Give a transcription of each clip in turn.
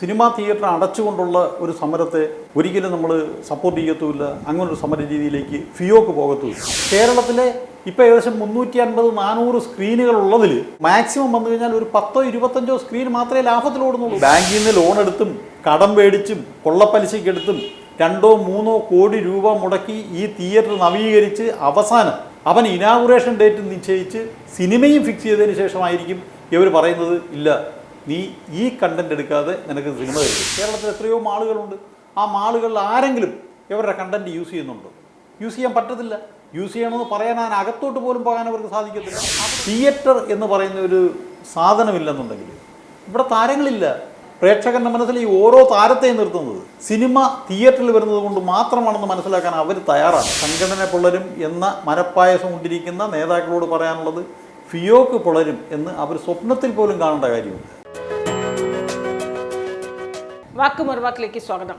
Cinema theatre അടച്ചുകൊണ്ടുള്ള ഒരു സമരത്തെ ഒരിക്കലും നമ്മൾ സപ്പോർട്ട് ചെയ്യത്തുമില്ല. അങ്ങനൊരു സമര രീതിയിലേക്ക് ഫിയോക്ക് പോകത്തുമില്ല. കേരളത്തിലെ ഇപ്പോൾ ഏകദേശം മുന്നൂറ്റി അൻപത് നാനൂറ് സ്ക്രീനുകൾ ഉള്ളതിൽ മാക്സിമം വന്നു കഴിഞ്ഞാൽ ഒരു പത്തോ ഇരുപത്തഞ്ചോ സ്ക്രീൻ മാത്രമേ ലാഭത്തിലോടുന്നുള്ളൂ ബാങ്കിൽ നിന്ന് ലോൺ എടുത്തും കടം മേടിച്ചും കൊള്ളപ്പലിശക്കെടുത്തും രണ്ടോ മൂന്നോ കോടി രൂപ മുടക്കി ഈ തിയേറ്റർ നവീകരിച്ച് അവസാനം അവൻ ഇനാഗുറേഷൻ ഡേറ്റ് നിശ്ചയിച്ച് സിനിമയും ഫിക്സ് ചെയ്തതിന് ശേഷമായിരിക്കും ഇവർ പറയുന്നത് ഇല്ല. നീ ഈ കണ്ടന്റ് എടുക്കാതെ നിനക്ക് സിനിമ തരും. കേരളത്തിൽ എത്രയോ മാളുകളുണ്ട്. ആ മാളുകളിൽ ആരെങ്കിലും ഇവരുടെ കണ്ടന്റ് യൂസ് ചെയ്യുന്നുണ്ടോ? യൂസ് ചെയ്യാൻ പറ്റത്തില്ല. യൂസ് ചെയ്യണമെന്ന് പറയാൻ അതിന് അകത്തോട്ട് പോലും പോകാൻ അവർക്ക് സാധിക്കത്തില്ല. തിയേറ്റർ എന്ന് പറയുന്ന ഒരു സാധനമില്ലെന്നുണ്ടെങ്കിൽ ഇവിടെ താരങ്ങളില്ല. പ്രേക്ഷകന്റെ മനസ്സിൽ ഈ ഓരോ താരത്തെയും നിർത്തുന്നത് സിനിമ തിയേറ്ററിൽ വരുന്നത് കൊണ്ട് മാത്രമാണെന്ന് മനസ്സിലാക്കാൻ അവർ തയ്യാറാണ്. സംഘടന പുള്ളരും എന്ന മനപ്പായസം കൊണ്ടിരിക്കുന്ന നേതാക്കളോട് പറയാനുള്ളത് ഫിയോക്ക് പുളരും എന്ന് അവർ സ്വപ്നത്തിൽ പോലും കാണേണ്ട കാര്യമുണ്ട് വാക്ക് മറുവാക്കിലേക്ക് സ്വാഗതം.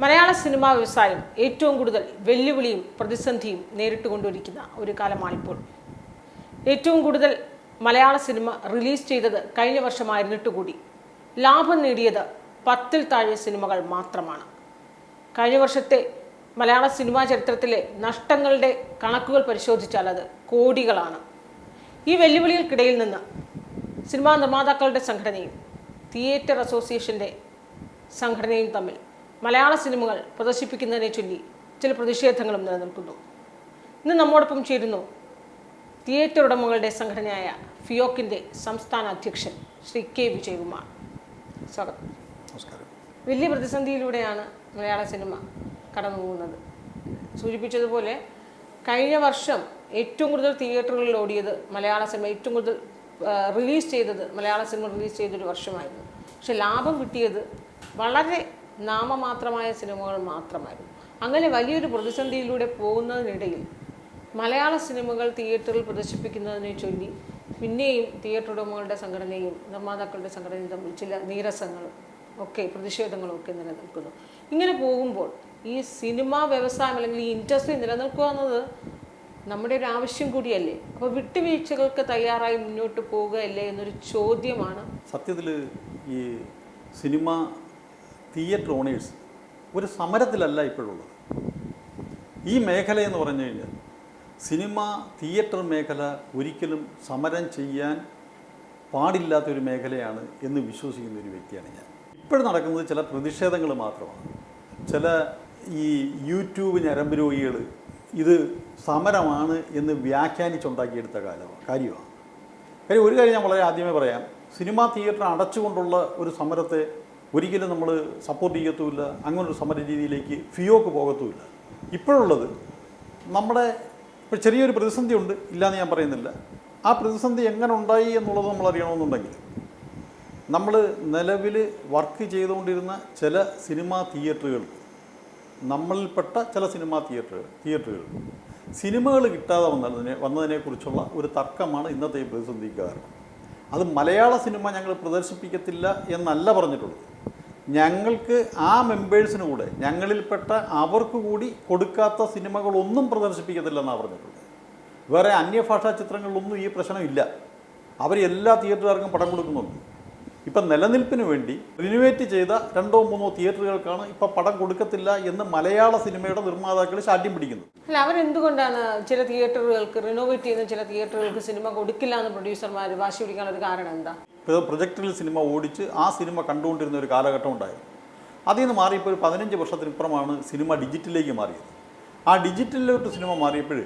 മലയാള സിനിമാ വ്യവസായം ഏറ്റവും കൂടുതൽ വെല്ലുവിളിയും പ്രതിസന്ധിയും നേരിട്ടുകൊണ്ടിരിക്കുന്ന ഒരു കാലമാണിപ്പോൾ. ഏറ്റവും കൂടുതൽ മലയാള സിനിമ റിലീസ് ചെയ്തത് കഴിഞ്ഞ വർഷമായിരുന്നിട്ട് കൂടി ലാഭം നേടിയത് പത്തിൽ താഴെ സിനിമകൾ മാത്രമാണ്. കഴിഞ്ഞ വർഷത്തെ മലയാള സിനിമാ ചരിത്രത്തിലെ നഷ്ടങ്ങളുടെ കണക്കുകൾ പരിശോധിച്ചാൽ അത് കോടികളാണ്. ഈ വെല്ലുവിളികൾക്കിടയിൽ നിന്ന് സിനിമാ നിർമ്മാതാക്കളുടെ സംഘടനയും തിയേറ്റർ അസോസിയേഷന്റെ സംഘടനയും തമ്മിൽ മലയാള സിനിമകൾ പ്രദർശിപ്പിക്കുന്നതിനെ ചൊല്ലി ചില പ്രതിഷേധങ്ങളും നിലനിൽക്കുന്നു. ഇന്ന് നമ്മോടൊപ്പം ചേരുന്നു തിയേറ്റർ ഉടമകളുടെ സംഘടനയായ ഫിയോക്കിന്റെ സംസ്ഥാന അധ്യക്ഷൻ ശ്രീ കെ വിജയകുമാർ. സ്വാഗതം. നമസ്കാരം. വലിയ പ്രതിസന്ധിയിലൂടെയാണ് മലയാള സിനിമ കടന്നു പോകുന്നത് സൂചിപ്പിച്ചതുപോലെ കഴിഞ്ഞ വർഷം ഏറ്റവും കൂടുതൽ തിയേറ്ററുകളിൽ ഓടിയത് മലയാള സിനിമ ഏറ്റവും കൂടുതൽ റിലീസ് ചെയ്തത് മലയാള സിനിമ റിലീസ് ചെയ്തൊരു വർഷമായിരുന്നു. പക്ഷെ ലാഭം കിട്ടിയത് വളരെ നാമമാത്രമായ സിനിമകൾ മാത്രമായിരുന്നു. അങ്ങനെ വലിയൊരു പ്രതിസന്ധിയിലൂടെ പോകുന്നതിനിടയിൽ മലയാള സിനിമകൾ തിയേറ്ററിൽ പ്രദർശിപ്പിക്കുന്നതിനെ ചൊല്ലി പിന്നെയും തിയേറ്റർ ഉടമകളുടെ സംഘടനയും നിർമ്മാതാക്കളുടെ സംഘടനയും തമ്മിൽ ചില നീരസങ്ങളും ഒക്കെ പ്രതിഷേധങ്ങളും ഒക്കെ നിലനിൽക്കുന്നു. ഇങ്ങനെ പോകുമ്പോൾ ഈ സിനിമാ വ്യവസായം അല്ലെങ്കിൽ ഈ ഇൻഡസ്ട്രി നിലനിൽക്കുക എന്നത് നമ്മുടെ ഒരു ആവശ്യം കൂടിയല്ലേ? അപ്പോൾ വിട്ടുവീഴ്ചകൾക്ക് തയ്യാറായി മുന്നോട്ട് പോവുകയല്ലേ എന്നൊരു ചോദ്യമാണ്. സത്യത്തിൽ ഈ സിനിമ തിയേറ്റർ ഓണേഴ്സ് ഒരു സമരത്തിലല്ല ഇപ്പോഴുള്ളത്. ഈ മേഖല എന്ന് പറഞ്ഞു കഴിഞ്ഞാൽ സിനിമ തിയേറ്റർ മേഖല ഒരിക്കലും സമരം ചെയ്യാൻ പാടില്ലാത്തൊരു മേഖലയാണ് എന്ന് വിശ്വസിക്കുന്ന ഒരു വ്യക്തിയാണ് ഞാൻ. ഇപ്പോഴും നടക്കുന്നത് ചില പ്രതിഷേധങ്ങൾ മാത്രമാണ്. ചില ഈ യൂട്യൂബ് ഞരമ്പ് രോഗികൾ ഇത് സമരമാണ് എന്ന് വ്യാഖ്യാനിച്ചുണ്ടാക്കിയെടുത്ത കാലമാണ് കാര്യമാണ്. കാര്യം ഒരു കാര്യം ഞാൻ വളരെ ആദ്യമേ പറയാം. സിനിമാ തിയേറ്റർ അടച്ചുകൊണ്ടുള്ള ഒരു സമരത്തെ ഒരിക്കലും നമ്മൾ സപ്പോർട്ട് ചെയ്യത്തുമില്ല. അങ്ങനൊരു സമര രീതിയിലേക്ക് ഫിയോക്ക് പോകത്തുമില്ല. ഇപ്പോഴുള്ളത് നമ്മുടെ ഇപ്പോൾ ചെറിയൊരു പ്രതിസന്ധി ഉണ്ട് ഇല്ലയെന്ന് ഞാൻ പറയുന്നില്ല. ആ പ്രതിസന്ധി എങ്ങനെ ഉണ്ടായി എന്നുള്ളത് നമ്മൾ അറിയണമെന്നുണ്ടെങ്കിൽ നമ്മൾ നിലവിൽ വർക്ക് ചെയ്തുകൊണ്ടിരുന്ന ചില സിനിമാ തിയേറ്ററുകൾ നമ്മളിൽപ്പെട്ട ചില സിനിമാ തിയേറ്ററുകൾ തിയേറ്ററുകൾ. സിനിമകൾ കിട്ടാതെ വന്നതിനെ വന്നതിനെക്കുറിച്ചുള്ള ഒരു തർക്കമാണ് ഇന്നത്തെ ഈ പ്രതിസന്ധിക്ക് കാരണം അത് മലയാള സിനിമ ഞങ്ങൾ പ്രദർശിപ്പിക്കത്തില്ല എന്നല്ല പറഞ്ഞിട്ടുള്ളത്. ഞങ്ങൾക്ക് ആ മെമ്പേഴ്സിന് കൂടെ ഞങ്ങളിൽപ്പെട്ട അവർക്ക് കൂടി കൊടുക്കാത്ത സിനിമകളൊന്നും പ്രദർശിപ്പിക്കത്തില്ലെന്നാണ് പറഞ്ഞിട്ടുള്ളത്. വേറെ അന്യഭാഷാ ചിത്രങ്ങളിലൊന്നും ഈ പ്രശ്നമില്ല. അവർ എല്ലാ തിയേറ്ററുകാർക്കും പടം കൊടുക്കുന്നുണ്ട്. ഇപ്പം നിലനിൽപ്പിന് വേണ്ടി റിനുവേറ്റ് ചെയ്ത രണ്ടോ മൂന്നോ തിയേറ്ററുകൾക്കാണ് ഇപ്പം പടം കൊടുക്കത്തില്ല എന്ന് മലയാള സിനിമയുടെ നിർമ്മാതാക്കൾ ശാഠ്യം പിടിക്കുന്നത് അല്ല അവരെന്തുകൊണ്ടാണ് ചില തിയേറ്ററുകൾക്ക് റിനോവേറ്റ് ചെയ്യുന്ന ചില തിയേറ്ററുകൾക്ക് സിനിമ കൊടുക്കില്ല എന്ന് പ്രൊഡ്യൂസർമാർ വാശി പിടിക്കാനുള്ള ഒരു കാരണം എന്താ? ഇപ്പോൾ പ്രൊജക്ടറിൽ സിനിമ ഓടിച്ച് ആ സിനിമ കണ്ടുകൊണ്ടിരുന്ന ഒരു കാലഘട്ടം ഉണ്ടായിരുന്നു. അതിൽ നിന്ന് മാറിയപ്പോൾ ഒരു പതിനഞ്ച് വർഷത്തിനിപ്പുറമാണ് സിനിമ ഡിജിറ്റലിലേക്ക് മാറിയത്. ആ ഡിജിറ്റലിലോട്ട് സിനിമ മാറിയപ്പോൾ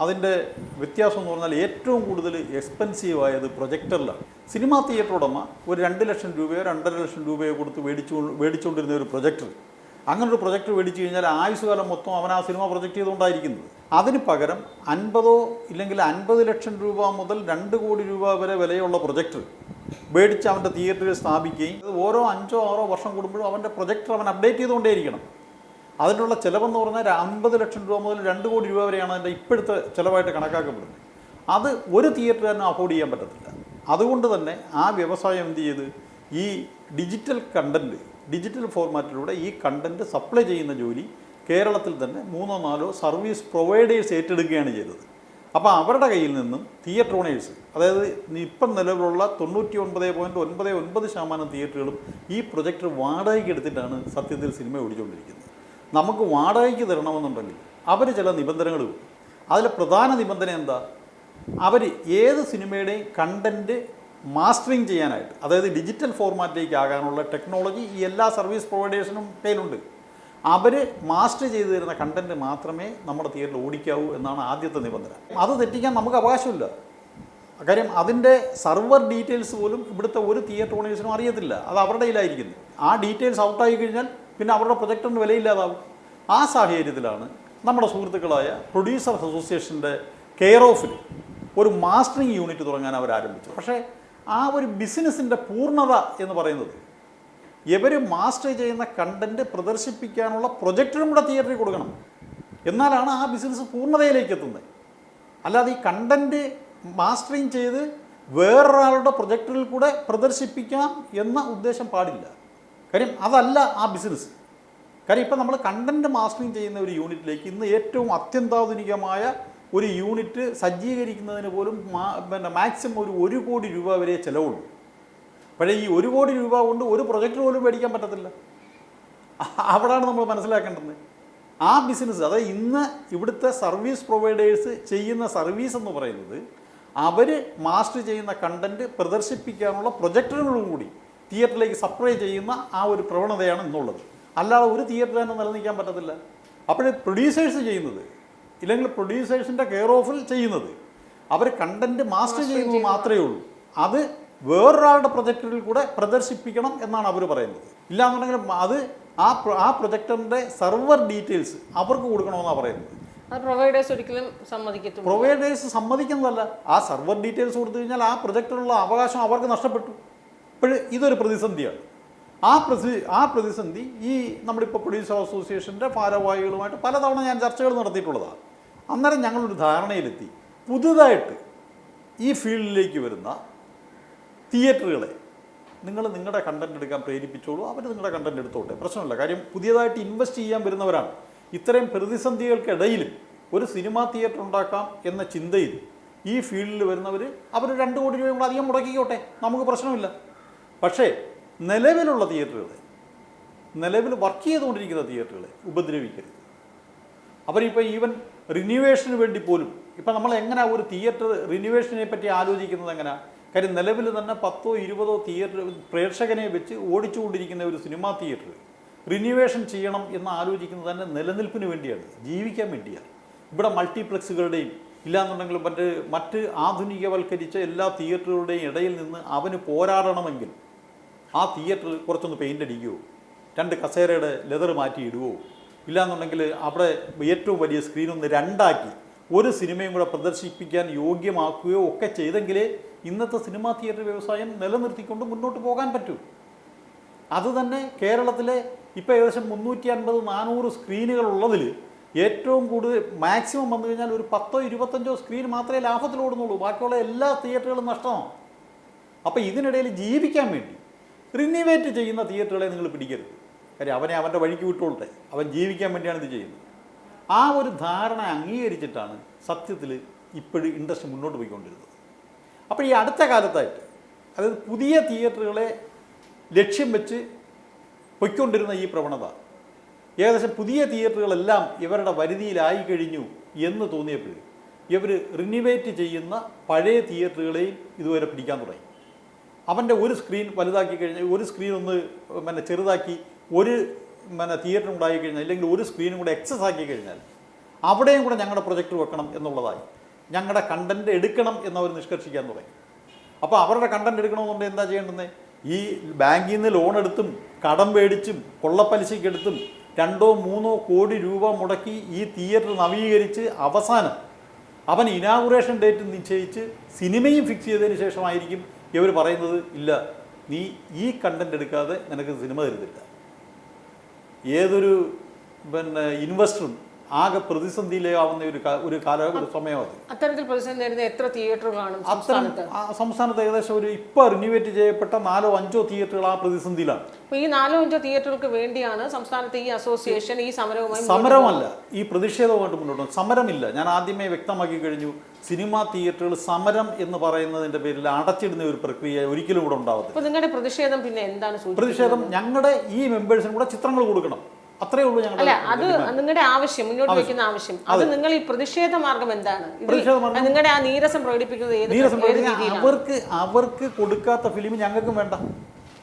അതിന്റെ വ്യത്യാസം എന്ന് പറഞ്ഞാൽ ഏറ്റവും കൂടുതൽ എക്സ്പെൻസീവ് ആയത് പ്രൊജക്ടറിലാണ് സിനിമാ തിയേറ്റർ ഉടമ ഒരു രണ്ട് ലക്ഷം രൂപയോ രണ്ടര ലക്ഷം രൂപയോ കൊടുത്ത് മേടിച്ചു മേടിച്ചുകൊണ്ടിരുന്ന ഒരു പ്രൊജക്ടർ അങ്ങനെ ഒരു പ്രൊജക്ടർ മേടിച്ചു കഴിഞ്ഞാൽ ആയുസ്സുകാലം മൊത്തം അവൻ ആ സിനിമ പ്രൊജക്ട് ചെയ്തുകൊണ്ടായിരിക്കുന്നത്. അതിന് പകരം അൻപതോ ഇല്ലെങ്കിൽ അൻപത് ലക്ഷം രൂപ മുതൽ രണ്ട് കോടി രൂപ വരെ വിലയുള്ള പ്രൊജക്ടർ മേടിച്ച് അവന്റെ തിയേറ്ററിൽ സ്ഥാപിക്കുകയും ഓരോ അഞ്ചോ ആറോ വർഷം കൂടുമ്പോഴും അവന്റെ പ്രൊജക്ടർ അവൻ അപ്ഡേറ്റ് ചെയ്തുകൊണ്ടേയിരിക്കണം. അതിനുള്ള ചിലവെന്ന് പറഞ്ഞാൽ അമ്പത് ലക്ഷം രൂപ മുതൽ രണ്ട് കോടി രൂപ വരെയാണ് അതിന്റെ ഇപ്പോഴത്തെ ചിലവായിട്ട് കണക്കാക്കപ്പെടുന്നത്. അത് ഒരു തിയേറ്ററുകാരനും അഫോർഡ് ചെയ്യാൻ പറ്റത്തില്ല. അതുകൊണ്ട് തന്നെ ആ വ്യവസായം എന്ത് ചെയ്ത്? ഈ ഡിജിറ്റൽ കണ്ടന്റ് ഡിജിറ്റൽ ഫോർമാറ്റിലൂടെ ഈ കണ്ടന്റ് സപ്ലൈ ചെയ്യുന്ന ജോലി കേരളത്തിൽ തന്നെ മൂന്നോ നാലോ സർവീസ് പ്രൊവൈഡേഴ്സ് ഏറ്റെടുക്കുകയാണ് ചെയ്തത്. അപ്പോൾ അവരുടെ കയ്യിൽ നിന്നും തിയേറ്റർ ഓണേഴ്സ് അതായത് ഇപ്പം നിലവിലുള്ള തൊണ്ണൂറ്റി ഒൻപത് പോയിന്റ് ഒൻപത് ഒൻപത് ശതമാനം തിയേറ്ററുകളും ഈ പ്രൊജക്ടർ വാടകയ്ക്ക് എടുത്തിട്ടാണ് സത്യത്തിൽ സിനിമ ഓടിച്ചുകൊണ്ടിരിക്കുന്നത്. നമുക്ക് വാടകയ്ക്ക് തരണമെന്നുണ്ടെങ്കിൽ അവർ ചില നിബന്ധനകൾ അതിലെ പ്രധാന നിബന്ധന എന്താ? അവർ ഏത് സിനിമയുടെയും കണ്ടന്റ് മാസ്റ്ററിങ് ചെയ്യാനായിട്ട് അതായത് ഡിജിറ്റൽ ഫോർമാറ്റിലേക്ക് ആകാനുള്ള ടെക്നോളജി ഈ എല്ലാ സർവീസ് പ്രൊവൈഡേഴ്സിനും കയ്യിലുണ്ട്. അവർ മാസ്റ്റർ ചെയ്തു തരുന്ന കണ്ടന്റ് മാത്രമേ നമ്മുടെ തിയേറ്ററിൽ ഓടിക്കാവൂ എന്നാണ് ആദ്യത്തെ നിബന്ധന. അത് തെറ്റിക്കാൻ നമുക്ക് അവകാശമില്ല. കാര്യം അതിന്റെ സർവർ ഡീറ്റെയിൽസ് പോലും ഇവിടുത്തെ ഒരു തിയേറ്റർ ഓണേഴ്സിനും അറിയത്തില്ല. അത് അവരുടെ കയ്യിലായിരിക്കുന്നത് ആ ഡീറ്റെയിൽസ് ഔട്ടായി കഴിഞ്ഞാൽ പിന്നെ അവരുടെ പ്രൊജക്ടറിന് വിലയില്ലാതാവും. ആ സാഹചര്യത്തിലാണ് നമ്മുടെ സുഹൃത്തുക്കളായ പ്രൊഡ്യൂസർ അസോസിയേഷന്റെ കെയർ ഓഫിൽ ഒരു മാസ്റ്ററിങ് യൂണിറ്റ് തുടങ്ങാൻ അവർ ആരംഭിച്ചു പക്ഷേ ആ ഒരു ബിസിനസ്സിന്റെ പൂർണത എന്ന് പറയുന്നത് ഇവർ മാസ്റ്റർ ചെയ്യുന്ന കണ്ടന്റ് പ്രദർശിപ്പിക്കാനുള്ള പ്രൊജക്ടറും കൂടെ തിയേറ്ററിൽ കൊടുക്കണം. എന്നാലാണ് ആ ബിസിനസ് പൂർണതയിലേക്ക് എത്തുന്നത്. അല്ലാതെ ഈ കണ്ടന്റ് മാസ്റ്ററിങ് ചെയ്ത് വേറൊരാളുടെ പ്രൊജക്ടറിൽ കൂടെ പ്രദർശിപ്പിക്കാം എന്ന ഉദ്ദേശം പാടില്ല. കാര്യം അതല്ല ആ ബിസിനസ് കാര്യം ഇപ്പം നമ്മൾ കണ്ടന്റ് മാസ്റ്ററിങ് ചെയ്യുന്ന ഒരു യൂണിറ്റിലേക്ക് ഇന്ന് ഏറ്റവും അത്യന്താധുനികമായ ഒരു യൂണിറ്റ് സജ്ജീകരിക്കുന്നതിന് പോലും പിന്നെ മാക്സിമം ഒരു ഒരു കോടി രൂപ വരെ ചിലവുള്ളൂ പക്ഷേ ഈ ഒരു കോടി രൂപ കൊണ്ട് ഒരു പ്രൊജക്റ്റ് പോലും മേടിക്കാൻ പറ്റത്തില്ല. അവിടാണ് നമ്മൾ മനസ്സിലാക്കേണ്ടത്. ആ ബിസിനസ് അതായത് ഇന്ന് ഇവിടുത്തെ സർവീസ് പ്രൊവൈഡേഴ്സ് ചെയ്യുന്ന സർവീസ് എന്ന് പറയുന്നത് അവർ മാസ്റ്റർ ചെയ്യുന്ന കണ്ടന്റ് പ്രദർശിപ്പിക്കാനുള്ള പ്രൊജക്ടറുകളും കൂടി തിയേറ്ററിലേക്ക് സപ്ലൈ ചെയ്യുന്ന ആ ഒരു പ്രവണതയാണ് ഇന്നുള്ളത്. അല്ലാതെ ഒരു തിയേറ്റർ തന്നെ നിലനിൽക്കാൻ പറ്റത്തില്ല. അപ്പോഴേ പ്രൊഡ്യൂസേഴ്സ് ചെയ്യുന്നത് ഇല്ലെങ്കിൽ പ്രൊഡ്യൂസേഴ്സിന്റെ കെയർ ഓഫിൽ ചെയ്യുന്നത് അവർ കണ്ടന്റ് മാസ്റ്റർ ചെയ്യുന്നത് മാത്രമേ ഉള്ളൂ. അത് വേറൊരാളുടെ പ്രൊജക്ടറിൽ കൂടെ പ്രദർശിപ്പിക്കണം എന്നാണ് അവർ പറയുന്നത്. ഇല്ലാന്നുണ്ടെങ്കിൽ അത് ആ ആ പ്രൊജക്ടറിന്റെ സെർവർ ഡീറ്റെയിൽസ് അവർക്ക് കൊടുക്കണമെന്നാണ് പറയുന്നത്. പ്രൊവൈഡേഴ്സ് ഒരിക്കലും പ്രൊവൈഡേഴ്സ് സമ്മതിക്കുന്നതല്ല. ആ സെർവർ ഡീറ്റെയിൽസ് കൊടുത്തു കഴിഞ്ഞാൽ ആ പ്രൊജക്ടറിലുള്ള അവകാശം അവർക്ക് നഷ്ടപ്പെട്ടു. ഇപ്പോൾ ഇതൊരു പ്രതിസന്ധിയാണ്. ആ പ്രതി ആ പ്രതിസന്ധി ഈ നമ്മളിപ്പോൾ പ്രൊഡ്യൂസർ അസോസിയേഷന്റെ ഭാരവാഹികളുമായിട്ട് പലതവണ ഞാൻ ചർച്ചകൾ നടത്തിയിട്ടുള്ളതാണ്. അന്നേരം ഞങ്ങളൊരു ധാരണയിലെത്തി. പുതുതായിട്ട് ഈ ഫീൽഡിലേക്ക് വരുന്ന തിയേറ്ററുകളെ നിങ്ങൾ നിങ്ങളുടെ കണ്ടന്റ് എടുക്കാൻ പ്രേരിപ്പിച്ചോളൂ. അവർ നിങ്ങളുടെ കണ്ടന്റ് എടുത്തോട്ടെ. പ്രശ്നമില്ല. കാര്യം പുതിയതായിട്ട് ഇൻവെസ്റ്റ് ചെയ്യാൻ വരുന്നവരാണ്. ഇത്രയും പ്രതിസന്ധികൾക്കിടയിലും ഒരു സിനിമാ തിയേറ്റർ ഉണ്ടാക്കാം എന്ന ചിന്തയിൽ ഈ ഫീൽഡിൽ വരുന്നവർ അവർ രണ്ട് കോടി രൂപ കൂടെ അധികം മുടക്കിക്കോട്ടെ. നമുക്ക് പ്രശ്നമില്ല. പക്ഷേ നിലവിലുള്ള തിയേറ്ററുകൾ നിലവിൽ വർക്ക് ചെയ്തുകൊണ്ടിരിക്കുന്ന തിയേറ്ററുകളെ ഉപദ്രവിക്കരുത്. അവരിപ്പോൾ ഈവൻ റിന്യൂവേഷന് വേണ്ടി പോലും ഇപ്പം നമ്മൾ എങ്ങനെ ഒരു തിയേറ്റർ റിന്യൂവേഷനെ പറ്റി ആലോചിക്കുന്നത് എങ്ങനെ? കാര്യം നിലവിൽ തന്നെ പത്തോ ഇരുപതോ തിയേറ്റർ പ്രേക്ഷകനെ വെച്ച് ഓടിച്ചുകൊണ്ടിരിക്കുന്ന ഒരു സിനിമാ തിയേറ്റർ റിന്യൂവേഷൻ ചെയ്യണം എന്ന് ആലോചിക്കുന്നത് തന്നെ നിലനിൽപ്പിന് വേണ്ടിയാണ് ജീവിക്കാൻ വേണ്ടിയാണ്. ഇവിടെ മൾട്ടിപ്ലക്സുകളുടെയും ഇല്ലാന്നുണ്ടെങ്കിൽ മറ്റ് മറ്റ് ആധുനികവൽക്കരിച്ച എല്ലാ തിയേറ്ററുകളുടെയും ഇടയിൽ നിന്ന് അവന് പോരാടണമെങ്കിൽ ആ തിയേറ്ററിൽ കുറച്ചൊന്ന് പെയിന്റ് അടിക്കുമോ രണ്ട് കസേരയുടെ ലെതർ മാറ്റി ഇടുവോ ഇല്ലാന്നുണ്ടെങ്കിൽ അവിടെ ഏറ്റവും വലിയ സ്ക്രീൻ ഒന്ന് രണ്ടാക്കി ഒരു സിനിമയും കൂടെ പ്രദർശിപ്പിക്കാൻ യോഗ്യമാക്കുകയോ ഒക്കെ ചെയ്തെങ്കിലേ ഇന്നത്തെ സിനിമാ തിയേറ്റർ വ്യവസായം നിലനിർത്തിക്കൊണ്ട് മുന്നോട്ട് പോകാൻ പറ്റൂ. അതുതന്നെ കേരളത്തിലെ ഇപ്പോൾ ഏകദേശം മുന്നൂറ്റി അൻപത് നാനൂറ് സ്ക്രീനുകൾ ഉള്ളതിൽ ഏറ്റവും കൂടുതൽ മാക്സിമം വന്നു കഴിഞ്ഞാൽ ഒരു പത്തോ ഇരുപത്തഞ്ചോ സ്ക്രീൻ മാത്രമേ ലാഭത്തിലോടുന്നുള്ളൂ. ബാക്കിയുള്ള എല്ലാ തിയേറ്ററുകളും നഷ്ടമാണ് അപ്പോൾ ഇതിനിടയിൽ ജീവിക്കാൻ വേണ്ടി റിന്യൂവേറ്റ് ചെയ്യുന്ന തിയേറ്ററുകളെ നിങ്ങൾ പിടിക്കരുത്. കാര്യം അവനെ അവന്റെ വഴിക്ക് വിട്ടോളട്ടെ. അവൻ ജീവിക്കാൻ വേണ്ടിയാണ് ഇത് ചെയ്യുന്നത്. ആ ഒരു ധാരണ അംഗീകരിച്ചിട്ടാണ് സത്യത്തിൽ ഇപ്പോഴും ഇൻഡസ്ട്രി മുന്നോട്ട് പോയിക്കൊണ്ടിരുന്നത്. അപ്പോൾ ഈ അടുത്ത കാലത്തായിട്ട് അതായത് പുതിയ തിയേറ്ററുകളെ ലക്ഷ്യം വെച്ച് പൊയ്ക്കൊണ്ടിരുന്ന ഈ പ്രവണത ഏകദേശം പുതിയ തിയേറ്ററുകളെല്ലാം ഇവരുടെ വരുതിയിലായി കഴിഞ്ഞു എന്ന് തോന്നിയപ്പോൾ ഇവർ റിനിവേറ്റ് ചെയ്യുന്ന പഴയ തിയേറ്ററുകളെയും ഇതുവരെ പിടിക്കാൻ തുടങ്ങി. അവന്റെ ഒരു സ്ക്രീൻ വലുതാക്കി കഴിഞ്ഞാൽ ഒരു സ്ക്രീൻ ഒന്ന് പിന്നെ ചെറുതാക്കി ഒരു പിന്നെ തിയേറ്റർ ഉണ്ടായി ആയി കഴിഞ്ഞാൽ അല്ലെങ്കിൽ ഒരു സ്ക്രീനും കൂടെ എക്സസ് ആക്കി കഴിഞ്ഞാൽ അവിടെയും കൂടെ ഞങ്ങളുടെ പ്രൊജക്റ്റ് വെക്കണം എന്നുള്ളതായി. ഞങ്ങളുടെ കണ്ടന്റ് എടുക്കണം എന്നവർ നിഷ്കർഷിക്കാൻ തുടങ്ങി. അപ്പോൾ അവരുടെ കണ്ടന്റ് എടുക്കണമെന്നുണ്ടെങ്കിൽ എന്താ ചെയ്യേണ്ടത് ഈ ബാങ്കിൽ നിന്ന് ലോൺ എടുത്തും കടം മേടിച്ചും കൊള്ളപ്പലിശക്കെടുത്തും രണ്ടോ മൂന്നോ കോടി രൂപ മുടക്കി ഈ തിയേറ്റർ നവീകരിച്ച് അവസാനം അവൻ ഇനാഗുറേഷൻ ഡേറ്റ് നിശ്ചയിച്ച് സിനിമയും ഫിക്സ് ചെയ്തതിന് ശേഷമായിരിക്കും ഇവർ പറയുന്നത് ഇല്ല. നീ ഈ കണ്ടന്റ് എടുക്കാതെ നിനക്ക് സിനിമ തരുന്നില്ല. ഏതൊരു പിന്നെ ഇൻവെസ്റ്ററും ആകെ പ്രതിസന്ധിയിലാവുന്ന ഒരു ഒരു കാല ഒരു സമയം അത് അത്തരത്തിൽ പ്രതിസന്ധി നേരിടുന്ന എത്ര തിയേറ്റർ കാണും അത്തരം സംസ്ഥാനത്ത്? ഏകദേശം ഒരു ഇപ്പോൾ റിന്യൂവേറ്റ് ചെയ്യപ്പെട്ട നാലോ അഞ്ചോ തിയേറ്ററുകൾ ആ പ്രതിസന്ധിയിലാണ്. ഈ നാലോ അഞ്ചോ തിയേറ്ററുകൾക്ക് വേണ്ടിയാണ് സംസ്ഥാനത്തെ ഈ അസോസിയേഷൻ ഈ സമരവുമായി സമരമല്ല ഈ പ്രതിഷേധവുമായിട്ട് മുന്നോട്ട്. സമരമില്ല. ഞാൻ ആദ്യമേ വ്യക്തമാക്കി കഴിഞ്ഞു സിനിമാ തിയേറ്ററുകൾ സമരം എന്ന് പറയുന്നതിന്റെ പേരിൽ അടച്ചിടുന്ന ഒരു പ്രക്രിയ ഒരിക്കലും ഇവിടെ ഉണ്ടാവത്തില്ല. നിങ്ങളുടെ പ്രതിഷേധം പിന്നെ എന്താണ് പ്രതിഷേധം ഞങ്ങളുടെ ഈ മെമ്പേഴ്സിനും കൂടെ ചിത്രങ്ങൾ കൊടുക്കണം. അത്രേ ഉള്ളൂ അല്ല അത് നിങ്ങളുടെ ആവശ്യം മുന്നോട്ട് വെക്കുന്ന ആവശ്യം. അത് നിങ്ങൾ ഈ പ്രതിഷേധ മാർഗം എന്താണ്? നിങ്ങളുടെ ആ നീരസം പ്രകടിപ്പിക്കുന്നത് ഏത് അവർക്ക് അവർക്ക് കൊടുക്കാത്ത ഫിലിം ഞങ്ങൾക്കും വേണ്ട.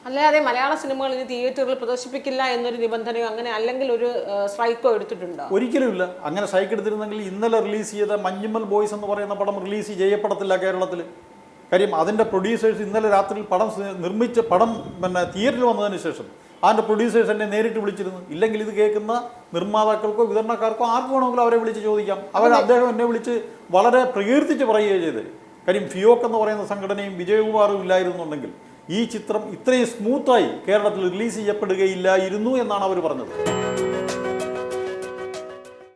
അല്ലാതെ മലയാള സിനിമകൾ ഇനി തിയേറ്ററുകളിൽ പ്രദർശിപ്പിക്കില്ല എന്നൊരു നിബന്ധനയോ അങ്ങനെ അല്ലെങ്കിൽ ഒരു സ്ട്രൈക്കോ എടുത്തിട്ടുണ്ടോ? ഒരിക്കലും ഇല്ല. അങ്ങനെ സ്ട്രൈക്ക് എടുത്തിരുന്നെങ്കിൽ ഇന്നലെ റിലീസ് ചെയ്ത മഞ്ഞുമൽ ബോയ്സ് എന്ന് പറയുന്ന പടം റിലീസ് ചെയ്യപ്പെടത്തില്ല കേരളത്തിൽ. കാര്യം അതിന്റെ പ്രൊഡ്യൂസേഴ്സ് ഇന്നലെ രാത്രി പടം നിർമ്മിച്ച പടം പിന്നെ തിയേറ്ററിൽ വന്നതിന് ശേഷം. അതിന്റെ പ്രൊഡ്യൂസേഴ്സ് എന്നെ നേരിട്ട് വിളിച്ചിരുന്നു. ഇല്ലെങ്കിൽ ഇത് കേൾക്കുന്ന നിർമ്മാതാക്കൾക്കോ വിതരണക്കാർക്കോ ആർക്ക് വേണമെങ്കിലും അവരെ വിളിച്ച് ചോദിക്കാം. അവർ അദ്ദേഹം എന്നെ വിളിച്ച് വളരെ പ്രകീർത്തിച്ച് പറയുകയാണ് ചെയ്തത് കാര്യം ഫിയോക്ക് എന്ന് പറയുന്ന സംഘടനയും വിജയകുമാറും ഇല്ലായിരുന്നുണ്ടെങ്കിൽ ഈ ചിത്രം ഇത്രയും സ്മൂത്തായി കേരളത്തിൽ റിലീസ് ചെയ്യപ്പെടുകയില്ലായിരുന്നു എന്നാണ് അവർ പറഞ്ഞത്.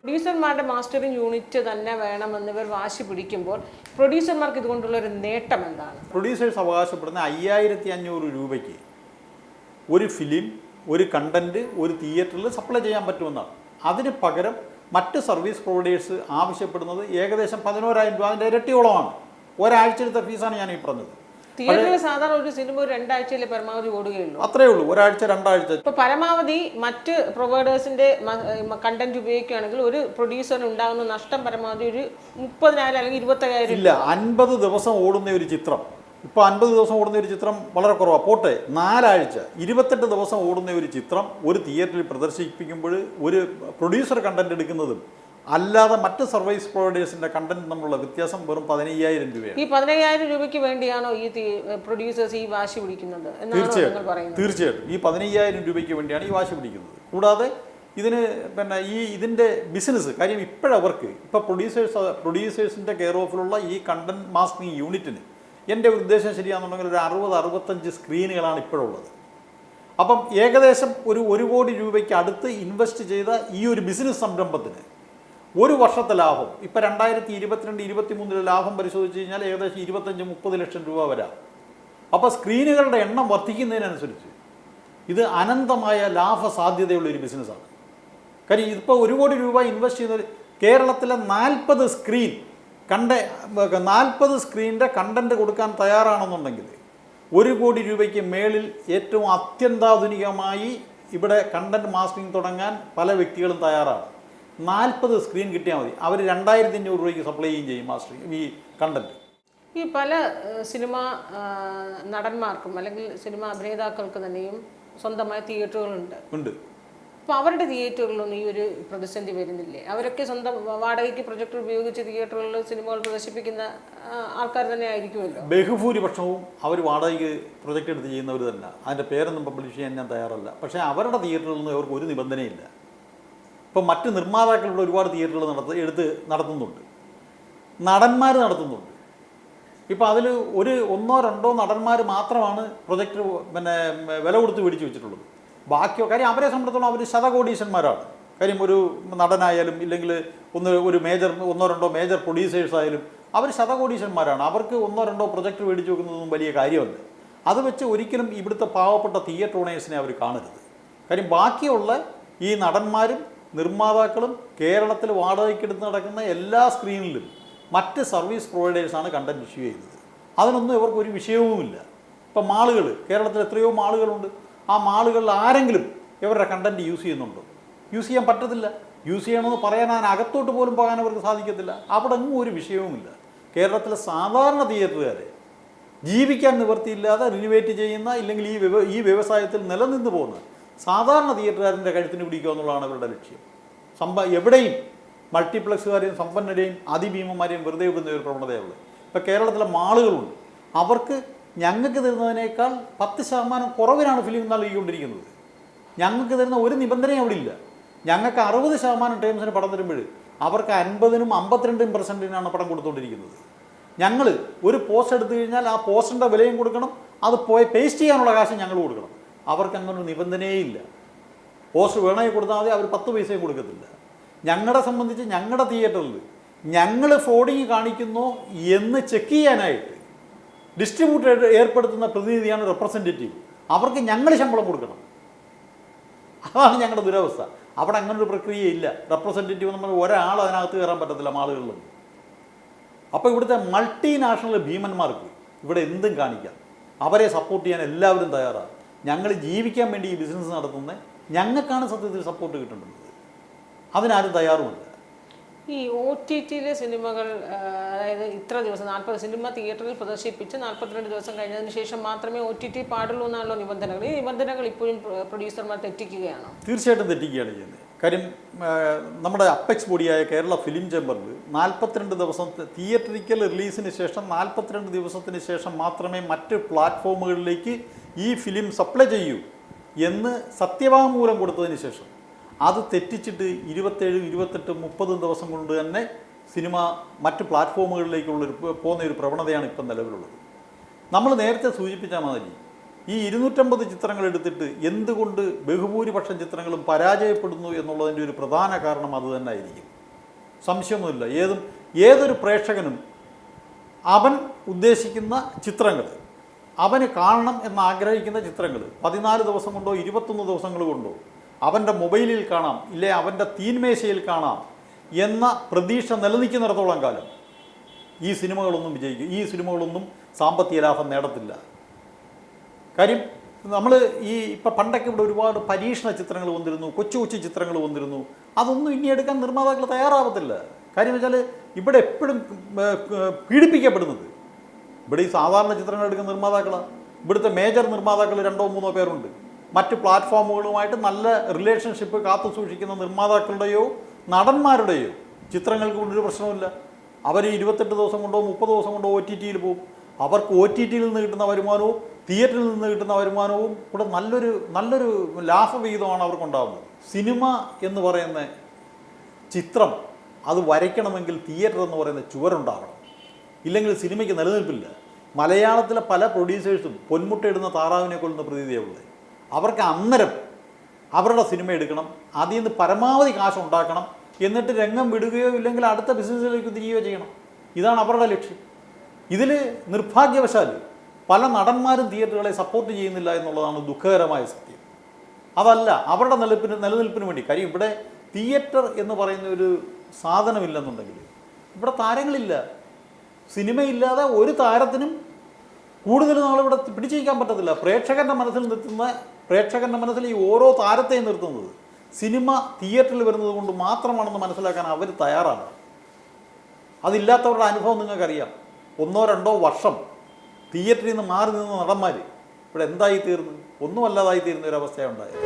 പ്രൊഡ്യൂസർമാരുടെ മാസ്റ്ററിംഗ് യൂണിറ്റ് തന്നെ വേണമെന്ന് ഇവർ വാശി പിടിക്കുമ്പോൾ പ്രൊഡ്യൂസർമാർക്ക് ഇതുകൊണ്ടുള്ള ഒരു നേട്ടം എന്താണ്? പ്രൊഡ്യൂസേഴ്സ് അവകാശപ്പെടുന്ന അയ്യായിരത്തി അഞ്ഞൂറ് രൂപയ്ക്ക് ഒരു ഫിലിം ഒരു കണ്ടന്റ് ഒരു തിയേറ്ററിൽ സപ്ലൈ ചെയ്യാൻ പറ്റുമെന്നാണ്. അതിന് പകരം മറ്റ് സർവീസ് പ്രൊവൈഡേഴ്സ് ആവശ്യപ്പെടുന്നത് ഏകദേശം പതിനോരായിരം രൂപ അതിന്റെ ഇരട്ടിയോളമാണ്. ഒരാഴ്ചത്തെ ഫീസാണ് ഞാൻ ഈ പറഞ്ഞത്. തിയേറ്ററിൽ സാധാരണ ഒരു സിനിമ ഒരു രണ്ടാഴ്ചയിലെ പരമാവധി ഓടുകയുള്ളൂ. അത്രേ ഉള്ളൂ. ഒരാഴ്ച രണ്ടാഴ്ച. ഇപ്പൊ പരമാവധി മറ്റ് പ്രൊവൈഡേഴ്സിന്റെ കണ്ടന്റ് ഉപയോഗിക്കുകയാണെങ്കിൽ ഒരു പ്രൊഡ്യൂസറിന് ഉണ്ടാകുന്ന നഷ്ടം പരമാവധി ഒരു മുപ്പതിനായിരം അല്ലെങ്കിൽ ഇരുപത്തയ്യായിരം ഇല്ല അൻപത് ദിവസം ഓടുന്ന ഒരു ചിത്രം. ഇപ്പോൾ അൻപത് ദിവസം ഓടുന്ന ഒരു ചിത്രം വളരെ കുറവാണ് പോട്ടെ നാലാഴ്ച ഇരുപത്തെട്ട് ദിവസം ഓടുന്ന ഒരു ചിത്രം ഒരു തിയേറ്ററിൽ പ്രദർശിപ്പിക്കുമ്പോൾ ഒരു പ്രൊഡ്യൂസർ കണ്ടന്റ് എടുക്കുന്നതും അല്ലാതെ മറ്റ് സർവീസ് പ്രൊവൈഡേഴ്സിന്റെ കണ്ടന്റ് തമ്മിലുള്ള വ്യത്യാസം വെറും പതിനയ്യായിരം രൂപയാണ്. ഈ പതിനയ്യായിരം രൂപയ്ക്ക് വേണ്ടിയാണോ ഈ പ്രൊഡ്യൂസേഴ്സ് ഈ വാശി പിടിക്കുന്നത് തീർച്ചയായിട്ടും തീർച്ചയായിട്ടും. ഈ പതിനയ്യായിരം രൂപയ്ക്ക് വേണ്ടിയാണ് ഈ വാശി പിടിക്കുന്നത്. കൂടാതെ ഇതിന് പിന്നെ ഈ ഇതിന്റെ ബിസിനസ് കാര്യം ഇപ്പോഴവർക്ക് ഇപ്പോൾ പ്രൊഡ്യൂസേഴ്സ് പ്രൊഡ്യൂസേഴ്സിന്റെ കെയർ ഓഫിലുള്ള ഈ കണ്ടന്റ് മാസ്കിംഗ് യൂണിറ്റിന് എന്റെ ഉദ്ദേശം ശരിയാണെന്നുണ്ടെങ്കിൽ ഒരു അറുപത് അറുപത്തഞ്ച് സ്ക്രീനുകളാണ് ഇപ്പോഴുള്ളത്. അപ്പം ഏകദേശം ഒരു ഒരു കോടി രൂപയ്ക്ക് അടുത്ത് ഇൻവെസ്റ്റ് ചെയ്ത ഈ ഒരു ബിസിനസ് സംരംഭത്തിന് ഒരു വർഷത്തെ ലാഭം ഇപ്പോൾ രണ്ടായിരത്തി ഇരുപത്തിരണ്ട് ഇരുപത്തി മൂന്നിലെ ലാഭം പരിശോധിച്ച് കഴിഞ്ഞാൽ ഏകദേശം ഇരുപത്തഞ്ച് മുപ്പത് ലക്ഷം രൂപ വരാം. അപ്പോൾ സ്ക്രീനുകളുടെ എണ്ണം വർദ്ധിക്കുന്നതിനനുസരിച്ച് ഇത് അനന്തമായ ലാഭ സാധ്യതയുള്ള ഒരു ബിസിനസ്സാണ്. കാര്യം ഇതിപ്പോൾ ഒരു കോടി രൂപ ഇൻവെസ്റ്റ് ചെയ്യുന്ന കേരളത്തിലെ നാൽപ്പത് സ്ക്രീൻ കണ്ട നാൽപ്പത് സ്ക്രീനിന്റെ കണ്ടന്റ് കൊടുക്കാൻ തയ്യാറാണെന്നുണ്ടെങ്കിൽ ഒരു കോടി രൂപയ്ക്ക് മേളിൽ ഏറ്റവും അത്യന്താധുനികമായി ഇവിടെ കണ്ടന്റ് മാസ്കിംഗ് തുടങ്ങാൻ പല വ്യക്തികളും തയ്യാറാണ്. നാൽപ്പത് സ്ക്രീൻ കിട്ടിയാൽ മതി. അവർ രണ്ടായിരത്തി അഞ്ഞൂറ് രൂപയ്ക്ക് സപ്ലൈ ചെയ്യുകയും ചെയ്യും മാസ്റ്ററിങ് ഈ കണ്ടന്റ് ഈ പല സിനിമ നടന്മാർക്കും അല്ലെങ്കിൽ സിനിമാ അഭിനേതാക്കൾക്ക് തന്നെയും സ്വന്തമായ തിയേറ്ററുകളുണ്ട് ഉണ്ട്. അപ്പോൾ അവരുടെ തിയേറ്ററുകളിലൊന്നും ഈ ഒരു പ്രതിസന്ധി വരുന്നില്ലേ? അവരൊക്കെ സ്വന്തം വാടകയ്ക്ക് പ്രൊജക്ടർ ഉപയോഗിച്ച് തിയേറ്ററുകളിൽ സിനിമകൾ പ്രദർശിപ്പിക്കുന്ന ആൾക്കാർ തന്നെ ആയിരിക്കുമല്ലോ? ബഹുഭൂരിപക്ഷവും അവർ വാടകയ്ക്ക് പ്രൊജക്റ്റ് എടുത്ത് ചെയ്യുന്നവർ അതിന്റെ പേരൊന്നും പബ്ലിഷ് ചെയ്യാൻ ഞാൻ തയ്യാറല്ല. പക്ഷേ അവരുടെ തിയേറ്ററിൽ നിന്ന് അവർക്ക് ഒരു നിബന്ധനയില്ല. ഇപ്പം മറ്റ് നിർമ്മാതാക്കളുടെ ഒരുപാട് തിയേറ്ററുകൾ നടത്ത എടുത്ത് നടത്തുന്നുണ്ട്. നടന്മാർ നടത്തുന്നുണ്ട്. ഇപ്പോൾ അതിൽ ഒരു ഒന്നോ രണ്ടോ നടന്മാർ മാത്രമാണ് പ്രൊജക്റ്റ് പിന്നെ വില കൊടുത്ത് മേടിച്ച് വെച്ചിട്ടുള്ളത്. ബാക്കിയോ കാര്യം അവരെ സംബന്ധിച്ചിടത്തോളം അവർ ശതകോടീശന്മാരാണ് കാര്യം ഒരു നടനായാലും ഇല്ലെങ്കിൽ ഒന്ന് ഒരു മേജർ ഒന്നോ രണ്ടോ മേജർ പ്രൊഡ്യൂസേഴ്സ് ആയാലും അവർ ശതകോടീശന്മാരാണ് അവർക്ക് ഒന്നോ രണ്ടോ പ്രൊജക്റ്റ് മേടിച്ചു വെക്കുന്നതൊന്നും വലിയ കാര്യമല്ല. അത് വെച്ച് ഒരിക്കലും ഇവിടുത്തെ പാവപ്പെട്ട തിയേറ്റർ ഓണേഴ്സിനെ അവർ കാണരുത്. കാര്യം ബാക്കിയുള്ള ഈ നടന്മാരും നിർമ്മാതാക്കളും കേരളത്തിൽ വാടകയ്ക്കെടുത്ത് നടക്കുന്ന എല്ലാ സ്ക്രീനിലും മറ്റ് സർവീസ് പ്രൊവൈഡേഴ്സാണ് കണ്ടന്റ് ഇഷ്യൂ ചെയ്യുന്നത്. അതിനൊന്നും ഇവർക്ക് ഒരു വിഷയവുമില്ല. ഇപ്പം മാളുകൾ കേരളത്തിൽ എത്രയോ മാളുകളുണ്ട്. ആ മാളുകളിൽ ആരെങ്കിലും ഇവരുടെ കണ്ടന്റ് യൂസ് ചെയ്യുന്നുണ്ടോ? യൂസ് ചെയ്യാൻ പറ്റത്തില്ല. യൂസ് ചെയ്യണമെന്ന് പറയാൻ അതിനകത്തോട്ട് പോലും പോകാൻ അവർക്ക് സാധിക്കത്തില്ല. അവിടെ എങ്ങും ഒരു വിഷയവുമില്ല. കേരളത്തിലെ സാധാരണ തിയേറ്ററുകാരെ ജീവിക്കാൻ നിവർത്തിയില്ലാതെ റിനുവേറ്റ് ചെയ്യുന്ന ഇല്ലെങ്കിൽ ഈ വ്യവ ഈ വ്യവസായത്തിൽ നിലനിന്ന് പോകുന്ന സാധാരണ തിയേറ്ററുകാരന്റെ കഴുത്തിന് പിടിക്കുക എന്നുള്ളതാണ് അവരുടെ ലക്ഷ്യം. സമ്പ എവിടെയും മൾട്ടിപ്ലക്സുകാരെയും സമ്പന്നരെയും അതിഭീമന്മാരെയും വെറുതെ വിടുന്ന ഒരു പ്രവണതയുള്ളത് ഇപ്പോൾ കേരളത്തിലെ മാളുകളുണ്ട്. അവർക്ക് ഞങ്ങൾക്ക് തരുന്നതിനേക്കാൾ പത്ത് ശതമാനം കുറവിനാണ് ഫിലിം നൽകിക്കൊണ്ടിരിക്കുന്നത് ഞങ്ങൾക്ക് തരുന്ന ഒരു നിബന്ധനയും അവിടെ ഇല്ല. ഞങ്ങൾക്ക് അറുപത് ശതമാനം ടേംസിന് പടം തരുമ്പോൾ അവർക്ക് അൻപതിനും അമ്പത്തിരണ്ടും പെർസെന്റിനാണ് പടം കൊടുത്തുകൊണ്ടിരിക്കുന്നത് ഞങ്ങൾ ഒരു പോസ്റ്റ് എടുത്തു കഴിഞ്ഞാൽ ആ പോസ്റ്റിന്റെ വിലയും കൊടുക്കണം അത് പോയി പേസ്റ്റ് ചെയ്യാനുള്ള കാശ് ഞങ്ങൾ കൊടുക്കണം. അവർക്ക് അങ്ങനെ ഒരു നിബന്ധനയേ ഇല്ല. പോസ്റ്റ് വേണമെങ്കിൽ കൊടുത്താൽ മതി അവർ പത്ത് പൈസയും കൊടുക്കത്തില്ല. ഞങ്ങളെ സംബന്ധിച്ച് ഞങ്ങളുടെ തിയേറ്ററിൽ ഞങ്ങൾ ഫോഡിങ് കാണിക്കുന്നു എന്ന് ചെക്ക് ചെയ്യാനായിട്ട്. ഡിസ്ട്രിബ്യൂട്ടർ ഏർപ്പെടുത്തുന്ന പ്രതിനിധിയാണ് റെപ്രസെന്റേറ്റീവ് അവർക്ക് ഞങ്ങൾ ശമ്പളം കൊടുക്കണം. അതാണ് ഞങ്ങളുടെ ദുരവസ്ഥ. അവിടെ അങ്ങനെ ഒരു പ്രക്രിയ ഇല്ല റെപ്രസെന്റേറ്റീവ് നമ്മൾ ഒരാൾ അതിനകത്ത് കയറാൻ പറ്റത്തില്ല മാളുകളിലും. അപ്പോൾ ഇവിടുത്തെ മൾട്ടിനാഷണൽ ഭീമന്മാർക്ക് ഇവിടെ എന്തും കാണിക്കാം. അവരെ സപ്പോർട്ട് ചെയ്യാൻ എല്ലാവരും തയ്യാറാണ്. ഞങ്ങൾ ജീവിക്കാൻ വേണ്ടി ഈ ബിസിനസ് നടത്തുന്നത് ഞങ്ങൾക്കാണ് സത്യത്തിൽ സപ്പോർട്ട് കിട്ടേണ്ടത്. അതിനാരും തയ്യാറുമല്ല. ഈ ഒ ടി ടിയിലെ സിനിമകൾ അതായത് ഇത്ര ദിവസം നാൽപ്പത് സിനിമ തിയേറ്ററിൽ പ്രദർശിപ്പിച്ച് നാൽപ്പത്തിരണ്ട് ദിവസം കഴിഞ്ഞതിന് ശേഷം മാത്രമേ ഒ ടി ടി പാടുള്ളൂ എന്നാണല്ലോ നിബന്ധനകൾ. ഈ നിബന്ധനകൾ ഇപ്പോഴും പ്രൊഡ്യൂസർമാർ തെറ്റിക്കുകയാണോ? തീർച്ചയായിട്ടും തെറ്റിക്കുകയാണ് ചെയ്യുന്നത്. കാര്യം നമ്മുടെ അപ്പെക്സ് ബോഡിയായ കേരള ഫിലിം ചേംബറിൽ നാൽപ്പത്തിരണ്ട് ദിവസം തിയേറ്ററിക്കൽ റിലീസിന് ശേഷം നാൽപ്പത്തിരണ്ട് ദിവസത്തിന് ശേഷം മാത്രമേ മറ്റ് പ്ലാറ്റ്ഫോമുകളിലേക്ക് ഈ ഫിലിം സപ്ലൈ ചെയ്യൂ എന്ന് സത്യവാങ്മൂലം കൊടുത്തതിന് ശേഷം. അത് തെറ്റിച്ചിട്ട് ഇരുപത്തേഴ് ഇരുപത്തെട്ട് മുപ്പതും ദിവസം കൊണ്ട് തന്നെ സിനിമ മറ്റ് പ്ലാറ്റ്ഫോമുകളിലേക്കുള്ളൊരു പോകുന്ന ഒരു പ്രവണതയാണ് ഇപ്പം നിലവിലുള്ളത്. നമ്മൾ നേരത്തെ സൂചിപ്പിച്ച മാതിരി ഈ ഇരുന്നൂറ്റമ്പത് ചിത്രങ്ങൾ എടുത്തിട്ട് എന്തുകൊണ്ട് ബഹുഭൂരിപക്ഷം ചിത്രങ്ങളും പരാജയപ്പെടുന്നു എന്നുള്ളതിന്റെ ഒരു പ്രധാന കാരണം അത് തന്നെ ആയിരിക്കും. സംശയമൊന്നുമില്ല. ഏതും ഏതൊരു പ്രേക്ഷകനും അവൻ ഉദ്ദേശിക്കുന്ന ചിത്രങ്ങൾ അവന് കാണണം എന്ന് ആഗ്രഹിക്കുന്ന ചിത്രങ്ങൾ പതിനാല് ദിവസം കൊണ്ടോ ഇരുപത്തൊന്ന് ദിവസങ്ങൾ കൊണ്ടോ അവന്റെ മൊബൈലിൽ കാണാം ഇല്ലേ അവന്റെ തീന്മേശയിൽ കാണാം എന്ന പ്രതീക്ഷ നിലനിൽക്കുന്നിടത്തോളം കാലം ഈ സിനിമകളൊന്നും വിജയിക്കും. ഈ സിനിമകളൊന്നും സാമ്പത്തിക ലാഭം നേടത്തില്ല. കാര്യം നമ്മൾ ഈ ഇപ്പം പണ്ടൊക്കെ ഇവിടെ ഒരുപാട് പരീക്ഷണ ചിത്രങ്ങൾ വന്നിരുന്നു കൊച്ചു കൊച്ചു ചിത്രങ്ങൾ വന്നിരുന്നു. അതൊന്നും ഇനി എടുക്കാൻ നിർമ്മാതാക്കൾ തയ്യാറാവത്തില്ല. കാര്യം വെച്ചാൽ ഇവിടെ എപ്പോഴും പീഡിപ്പിക്കപ്പെടുന്നത്. ഇവിടെ ഈ സാധാരണ ചിത്രങ്ങൾ എടുക്കുന്ന നിർമ്മാതാക്കളാണ് ഇവിടുത്തെ മേജർ നിർമ്മാതാക്കൾ രണ്ടോ മൂന്നോ പേരുണ്ട്. മറ്റ് പ്ലാറ്റ്ഫോമുകളുമായിട്ട് നല്ല റിലേഷൻഷിപ്പ് കാത്തു സൂക്ഷിക്കുന്ന നിർമ്മാതാക്കളുടെയോ നടന്മാരുടെയോ ചിത്രങ്ങൾക്ക് കൊണ്ടൊരു പ്രശ്നമില്ല അവർ ഇരുപത്തെട്ട് ദിവസം കൊണ്ടോ മുപ്പത് ദിവസം കൊണ്ടോ ഒ ടി ടിയിൽ പോകും. അവർക്ക് ഒ ടി ടിയിൽ നിന്ന് കിട്ടുന്ന വരുമാനവും തിയേറ്ററിൽ നിന്ന് കിട്ടുന്ന വരുമാനവും കൂടെ നല്ലൊരു നല്ലൊരു ലാഭവിഹിതമാണ് അവർക്കുണ്ടാകുന്നത് സിനിമ എന്ന് പറയുന്ന ചിത്രം അത് വരയ്ക്കണമെങ്കിൽ തിയേറ്റർ എന്ന് പറയുന്ന ചുവരുണ്ടാവണം. ഇല്ലെങ്കിൽ സിനിമയ്ക്ക് നിലനിൽപ്പില്ല. മലയാളത്തിലെ പല പ്രൊഡ്യൂസേഴ്സും പൊന്മുട്ടയിടുന്ന താറാവിനെ കൊല്ലുന്ന പ്രതീതിയുള്ളത് അവർക്ക് അന്നരം അവരുടെ സിനിമ എടുക്കണം അതിൽ നിന്ന് പരമാവധി കാശ് ഉണ്ടാക്കണം എന്നിട്ട് രംഗം വിടുകയോ ഇല്ലെങ്കിൽ അടുത്ത ബിസിനസ്സിലേക്ക് തിരികെയോ ചെയ്യണം. ഇതാണ് അവരുടെ ലക്ഷ്യം. ഇതിൽ നിർഭാഗ്യവശാൽ പല നടന്മാരും തിയേറ്ററുകളെ സപ്പോർട്ട് ചെയ്യുന്നില്ല എന്നുള്ളതാണ് ദുഃഖകരമായ സത്യം. അതല്ല അവരുടെ നിലപ്പിന് നിലനിൽപ്പിന് വേണ്ടി. കാര്യം ഇവിടെ തിയേറ്റർ എന്ന് പറയുന്ന ഒരു സാധനമില്ലെന്നുണ്ടെങ്കിൽ ഇവിടെ താരങ്ങളില്ല. സിനിമയില്ലാതെ ഒരു താരത്തിനും കൂടുതൽ നാളിവിടെ പിടിച്ചു നിൽക്കാൻ പറ്റത്തില്ല. പ്രേക്ഷകരുടെ മനസ്സിൽ നിർത്തുന്ന പ്രേക്ഷകന്റെ മനസ്സിൽ ഈ ഓരോ താരത്തെയും നിർത്തുന്നത്. സിനിമ തിയേറ്ററിൽ വരുന്നത് കൊണ്ട് മാത്രമാണെന്ന് മനസ്സിലാക്കാൻ അവർ തയ്യാറാണ്. അതില്ലാത്തവരുടെ അനുഭവം നിങ്ങൾക്കറിയാം. ഒന്നോ രണ്ടോ വർഷം തിയേറ്ററിൽ നിന്ന് മാറി നിന്ന നടന്മാർ ഇവിടെ എന്തായി തീർന്നു? ഒന്നുമല്ലാതായി തീരുന്ന ഒരു അവസ്ഥയുണ്ടായത്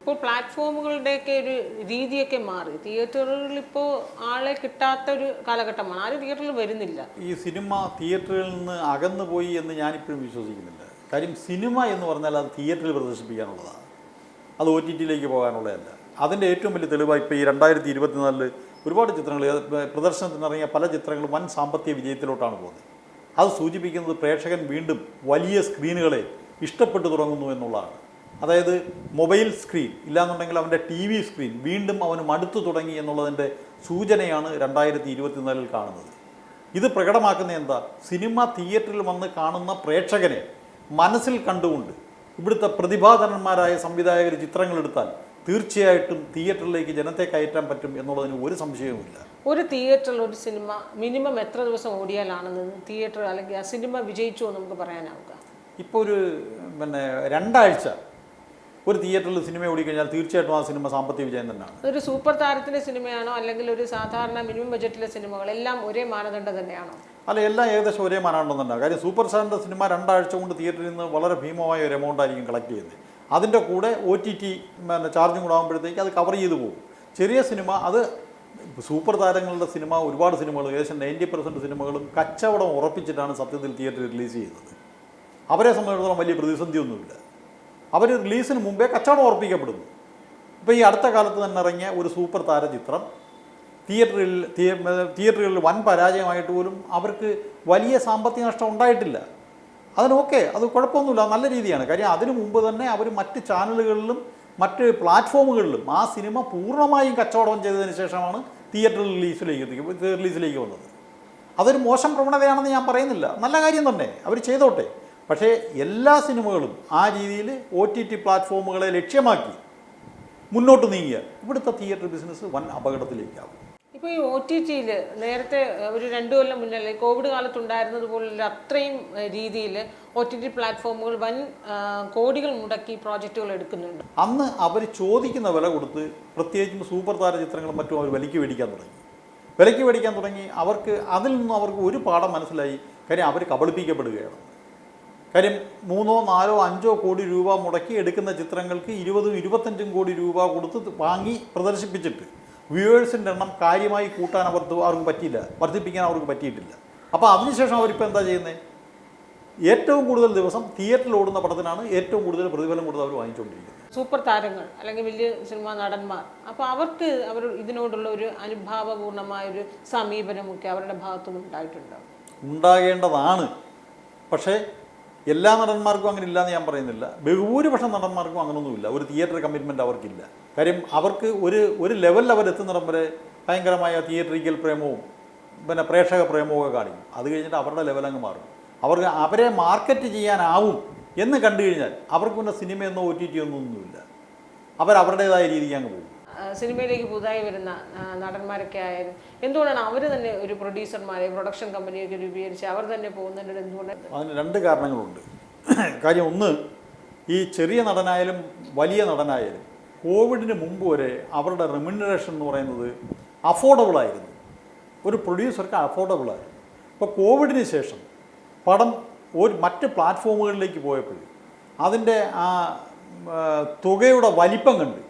ഇപ്പോൾ പ്ലാറ്റ്ഫോമുകളുടെയൊക്കെ ഒരു രീതിയൊക്കെ മാറി. തിയേറ്ററുകളിൽ ഇപ്പോൾ ആളെ കിട്ടാത്ത ഒരു കാലഘട്ടമാണ്. ആരും തിയേറ്ററിൽ വരുന്നില്ല. ഈ സിനിമ തിയേറ്ററിൽ നിന്ന് അകന്നു പോയി എന്ന് ഞാനിപ്പോഴും വിശ്വസിക്കുന്നില്ല. കാര്യം സിനിമ എന്ന് പറഞ്ഞാൽ അത് തിയേറ്ററിൽ പ്രദർശിപ്പിക്കാനുള്ളതാണ്. അത് ഒ ടി ടിയിലേക്ക് പോകാനുള്ളതല്ല. അതിന്റെ ഏറ്റവും വലിയ തെളിവായി ഇപ്പോൾ ഈ രണ്ടായിരത്തി ഇരുപത്തിനാലിൽ ഒരുപാട് ചിത്രങ്ങൾ പ്രദർശനത്തിന് ഇറങ്ങിയ പല ചിത്രങ്ങളും വൻ സാമ്പത്തിക വിജയത്തിലോട്ടാണ് പോകുന്നത്. അത് സൂചിപ്പിക്കുന്നത് പ്രേക്ഷകൻ വീണ്ടും വലിയ സ്ക്രീനുകളെ ഇഷ്ടപ്പെട്ടു തുടങ്ങുന്നു എന്നുള്ളതാണ്. അതായത് മൊബൈൽ സ്ക്രീൻ ഇല്ലാന്നുണ്ടെങ്കിൽ അവന്റെ ടി വി സ്ക്രീൻ വീണ്ടും അവന് മടുത്തു തുടങ്ങി എന്നുള്ളതിന്റെ സൂചനയാണ് രണ്ടായിരത്തി ഇരുപത്തിനാലിൽ കാണുന്നത്. ഇത് പ്രകടമാക്കുന്ന എന്താ? സിനിമ തിയേറ്ററിൽ വന്ന് കാണുന്ന പ്രേക്ഷകനെ മനസ്സിൽ കണ്ടുകൊണ്ട് ഇവിടുത്തെ പ്രതിഭാധനന്മാരായ സംവിധായകർ ചിത്രങ്ങൾ എടുത്താൽ തീർച്ചയായിട്ടും തിയേറ്ററിലേക്ക് ജനത്തെ കയറ്റാൻ പറ്റും എന്നുള്ളതിന് ഒരു സംശയവുമില്ല. ഒരു തിയേറ്ററിൽ ഒരു സിനിമ മിനിമം എത്ര ദിവസം ഓടിയാലാണെന്ന് തിയേറ്റർ അല്ലെങ്കിൽ ആ സിനിമ വിജയിച്ചു എന്ന് നമുക്ക് പറയാനാവുക? ഇപ്പോൾ ഒരു പിന്നെ രണ്ടാഴ്ച ഒരു തിയേറ്ററിൽ സിനിമ ഓടിക്കഴിഞ്ഞാൽ തീർച്ചയായിട്ടും ആ സിനിമ സാമ്പത്തിക വിജയം തന്നെയാണ്. ഒരു സൂപ്പർ താരത്തിന്റെ സിനിമയാണോ അല്ലെങ്കിൽ ഒരു സാധാരണ മിനിമം ബജറ്റിലെ സിനിമകൾ എല്ലാം ഒരേ മാനദണ്ഡം തന്നെയാണോ? അല്ല എല്ലാം ഏകദേശം ഒരേ മാനാണെന്നുണ്ടാകും കാര്യം സൂപ്പർ സ്റ്റാറിന്റെ സിനിമ രണ്ടാഴ്ച കൊണ്ട് തിയേറ്ററിൽ നിന്ന് വളരെ ഭീമമായ ഒരു എമൗണ്ട് ആയിരിക്കും കളക്ട് ചെയ്യുന്നത്. അതിന്റെ കൂടെ ഒ ടി ടി പിന്നെ ചാർജും കൂടെ ആകുമ്പോഴത്തേക്ക് അത് കവർ ചെയ്ത് പോകും. ചെറിയ സിനിമ അത് സൂപ്പർ താരങ്ങളുടെ സിനിമ ഒരുപാട് സിനിമകൾ ഏകദേശം നയന്റി പെർസെന്റ് സിനിമകളും കച്ചവടം ഉറപ്പിച്ചിട്ടാണ് സത്യത്തിൽ തിയേറ്ററിൽ റിലീസ് ചെയ്യുന്നത്. അവരെ സംബന്ധിച്ചിടത്തോളം വലിയ പ്രതിസന്ധിയൊന്നുമില്ല. അവർ റിലീസിന് മുമ്പേ കച്ചവടം ഉറപ്പിക്കപ്പെടുന്നു. ഇപ്പോൾ ഈ അടുത്ത കാലത്ത് തന്നെ ഇറങ്ങിയ ഒരു സൂപ്പർ താര ചിത്രം തിയേറ്ററിൽ തിയേ- തിയേറ്ററുകളിൽ വൻ പരാജയമായിട്ട് പോലും അവർക്ക് വലിയ സാമ്പത്തിക നഷ്ടം ഉണ്ടായിട്ടില്ല. അതിന് ഓക്കെ അത് കുഴപ്പമൊന്നുമില്ല നല്ല രീതിയാണ്. കാര്യം അതിനു മുമ്പ് തന്നെ അവർ മറ്റ് ചാനലുകളിലും മറ്റ് പ്ലാറ്റ്ഫോമുകളിലും ആ സിനിമ പൂർണമായും കച്ചവടം ചെയ്തതിന് ശേഷമാണ് തിയേറ്റർ റിലീസിലേക്ക് റിലീസിലേക്ക് വന്നത്. അതൊരു മോശം പ്രവണതയാണെന്ന് ഞാൻ പറയുന്നില്ല. നല്ല കാര്യം തന്നെ അവർ ചെയ്തോട്ടെ. പക്ഷേ എല്ലാ സിനിമകളും ആ രീതിയിൽ ഒ ടി ടി പ്ലാറ്റ്ഫോമുകളെ ലക്ഷ്യമാക്കി മുന്നോട്ട് നീങ്ങിയ ഇവിടുത്തെ തിയേറ്റർ ബിസിനസ് വൻ അപകടത്തിലേക്കാവും. ഇപ്പോൾ ഈ ഒ ടി ടിയിൽ നേരത്തെ ഒരു രണ്ട് കൊല്ലം മുന്നല്ലേ കോവിഡ് കാലത്ത് ഉണ്ടായിരുന്നത് പോലുള്ള അത്രയും രീതിയിൽ ഒ ടി ടി പ്ലാറ്റ്ഫോമുകൾ വൻ കോടികൾ മുടക്കി പ്രോജക്റ്റുകൾ എടുക്കുന്നുണ്ട്. അന്ന് അവർ ചോദിക്കുന്ന വില കൊടുത്ത് പ്രത്യേകിച്ചും സൂപ്പർ താര ചിത്രങ്ങളും മറ്റും അവർ വിലയ്ക്ക് മേടിക്കാൻ തുടങ്ങി. വിലയ്ക്ക് മേടിക്കാൻ തുടങ്ങി അവർക്ക് അതിൽ നിന്നും അവർക്ക് ഒരു പാഠം മനസ്സിലായി. കാര്യം അവർ കബളിപ്പിക്കപ്പെടുകയാണ്. കാര്യം മൂന്നോ നാലോ അഞ്ചോ കോടി രൂപ മുടക്കി എടുക്കുന്ന ചിത്രങ്ങൾക്ക് ഇരുപതും ഇരുപത്തഞ്ചും കോടി രൂപ കൊടുത്ത് വാങ്ങി പ്രദർശിപ്പിച്ചിട്ട് വ്യൂവേഴ്സിന്റെ എണ്ണം കാര്യമായി കൂട്ടാൻ അവർക്ക് അവർക്ക് പറ്റിയില്ല. വർദ്ധിപ്പിക്കാൻ അവർക്ക് പറ്റിയിട്ടില്ല. അപ്പോൾ അതിനുശേഷം അവരിപ്പോൾ എന്താ ചെയ്യുന്നത് ഏറ്റവും കൂടുതൽ ദിവസം തിയേറ്ററിൽ ഓടുന്ന പടത്തിനാണ് ഏറ്റവും കൂടുതൽ പ്രതിഫലം കൊടുത്ത് അവർ വാങ്ങിച്ചുകൊണ്ടിരിക്കുന്നത്. സൂപ്പർ താരങ്ങൾ അല്ലെങ്കിൽ വലിയ സിനിമാ നടന്മാർ. അപ്പോൾ അവർക്ക് അവർ ഇതിനോടുള്ള ഒരു അനുഭാവപൂർണമായ ഒരു സമീപനമൊക്കെ അവരുടെ ഭാഗത്തുനിന്ന് ഉണ്ടായിട്ടുണ്ടോ? ഉണ്ടാകേണ്ടതാണ്. പക്ഷേ എല്ലാ നടന്മാർക്കും അങ്ങനെ ഇല്ലയെന്ന് ഞാൻ പറയുന്നില്ല. ബഹുഭൂരിപക്ഷം നടന്മാർക്കും അങ്ങനൊന്നുമില്ല. ഒരു തിയേറ്റർ കമ്മിറ്റ്മെന്റ് അവർക്കില്ല. കാര്യം അവർക്ക് ഒരു ഒരു ലെവലിൽ അവരെത്തുന്നിടം വരെ ഭയങ്കരമായ തിയേറ്ററിക്കൽ പ്രേമവും പിന്നെ പ്രേക്ഷക പ്രേമവും ഒക്കെ കാണിക്കും. അത് കഴിഞ്ഞിട്ട് അവരുടെ ലെവൽ അങ്ങ് മാറും. അവർക്ക് അവരെ മാർക്കറ്റ് ചെയ്യാനാവും എന്ന് കണ്ടു കഴിഞ്ഞാൽ അവർക്ക് പിന്നെ സിനിമയെന്നോ ഒ ടി ടി ഒന്നും ഒന്നുമില്ല അവരവരുടേതായ രീതിക്ക് അങ്ങ് പോകും. സിനിമയിലേക്ക് പുതുതായി വരുന്ന നടന്മാരൊക്കെ ആയാലും എന്തുകൊണ്ടാണ് അവർ തന്നെ ഒരു പ്രൊഡ്യൂസർമാരെ പ്രൊഡക്ഷൻ കമ്പനിയൊക്കെ രൂപീകരിച്ച് അവർ തന്നെ പോകുന്നതിന്റെ എന്തുകൊണ്ടാണ് അതിന് രണ്ട് കാരണങ്ങളുണ്ട്. കാര്യം ഒന്ന് ഈ ചെറിയ നടനായാലും വലിയ നടനായാലും കോവിഡിന് മുമ്പ് വരെ അവരുടെ റെമ്യൂണറേഷൻ എന്ന് പറയുന്നത് അഫോർഡബിൾ ആയിരുന്നു. ഒരു പ്രൊഡ്യൂസർക്ക് അഫോർഡബിൾ ആയിരുന്നു. ഇപ്പോൾ കോവിഡിന് ശേഷം പടം ഒരു മറ്റ് പ്ലാറ്റ്ഫോമുകളിലേക്ക് പോയപ്പോൾ അതിന്റെ ആ, തുകയുടെ വലിപ്പം കണ്ട്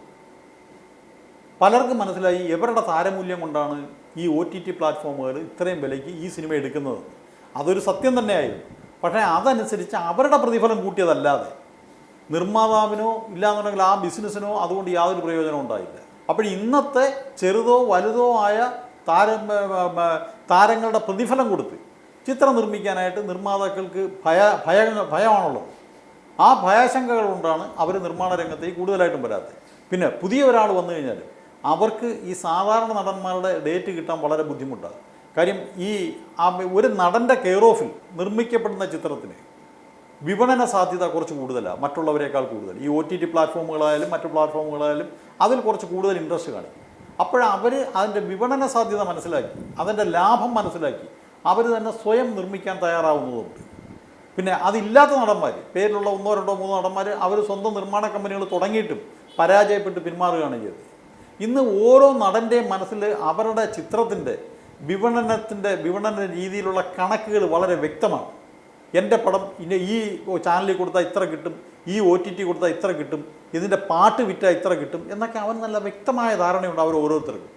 പലർക്കും മനസ്സിലായി ഇവരുടെ താരമൂല്യം കൊണ്ടാണ് ഈ ഒ ടി ടി പ്ലാറ്റ്ഫോമുകൾ ഇത്രയും വിലയ്ക്ക് ഈ സിനിമ എടുക്കുന്നത്. അതൊരു സത്യം തന്നെയായിരുന്നു. പക്ഷേ അതനുസരിച്ച് അവരുടെ പ്രതിഫലം കൂട്ടിയതല്ലാതെ നിർമ്മാതാവിനോ ഇല്ലാന്നുണ്ടെങ്കിൽ ആ ബിസിനസ്സിനോ അതുകൊണ്ട് യാതൊരു പ്രയോജനവും ഉണ്ടായില്ല. അപ്പോൾ ഇന്നത്തെ ചെറുതോ വലുതോ ആയ താര താരങ്ങളുടെ പ്രതിഫലം കൊടുത്ത് ചിത്രം നിർമ്മിക്കാനായിട്ട് നിർമ്മാതാക്കൾക്ക് ഭയ ഭയ ഭയമാണുള്ളത്. ആ ഭയാശങ്കകൾ കൊണ്ടാണ് അവർ നിർമ്മാണ രംഗത്തേക്ക് കൂടുതലായിട്ടും വരാത്തത്. പിന്നെ പുതിയ ഒരാൾ വന്നു കഴിഞ്ഞാൽ അവർക്ക് ഈ സാധാരണ നടന്മാരുടെ ഡേറ്റ് കിട്ടാൻ വളരെ ബുദ്ധിമുട്ടാണ്. കാര്യം ഈ ഒരു നടന്റെ കെയർ ഓഫിൽ നിർമ്മിക്കപ്പെടുന്ന ചിത്രത്തിന് വിപണന സാധ്യത കുറച്ച് കൂടുതലാണ് മറ്റുള്ളവരെക്കാൾ കൂടുതൽ. ഈ ഒ ടി ടി പ്ലാറ്റ്ഫോമുകളായാലും മറ്റു പ്ലാറ്റ്ഫോമുകളായാലും അതിൽ കുറച്ച് കൂടുതൽ ഇൻട്രസ്റ്റ് കാണിക്കും അപ്പോഴവർ അതിന്റെ വിപണന സാധ്യത മനസ്സിലാക്കി അതിന്റെ ലാഭം മനസ്സിലാക്കി അവർ തന്നെ സ്വയം നിർമ്മിക്കാൻ തയ്യാറാവുന്നതുണ്ട്. പിന്നെ അതില്ലാത്ത നടന്മാർ പേരിലുള്ള ഒന്നോ രണ്ടോ മൂന്നോ നടന്മാർ അവർ സ്വന്തം നിർമ്മാണ കമ്പനികൾ തുടങ്ങിയിട്ടും പരാജയപ്പെട്ട് പിന്മാറുകയാണ് ചെയ്തത്. ഇന്ന് ഓരോ നടന്റെയും മനസ്സിൽ അവരുടെ ചിത്രത്തിന്റെ വിപണനത്തിന്റെ വിപണന രീതിയിലുള്ള കണക്കുകൾ വളരെ വ്യക്തമാണ്. എന്റെ പടം ഇനി ഈ ചാനലിൽ കൊടുത്താൽ ഇത്ര കിട്ടും ഈ ഒ ടി ടി കൊടുത്താൽ ഇത്ര കിട്ടും ഇതിന്റെ പാട്ട് വിറ്റാൽ ഇത്ര കിട്ടും എന്നൊക്കെ അവൻ നല്ല വ്യക്തമായ ധാരണയുണ്ട് അവർ ഓരോരുത്തർക്കും.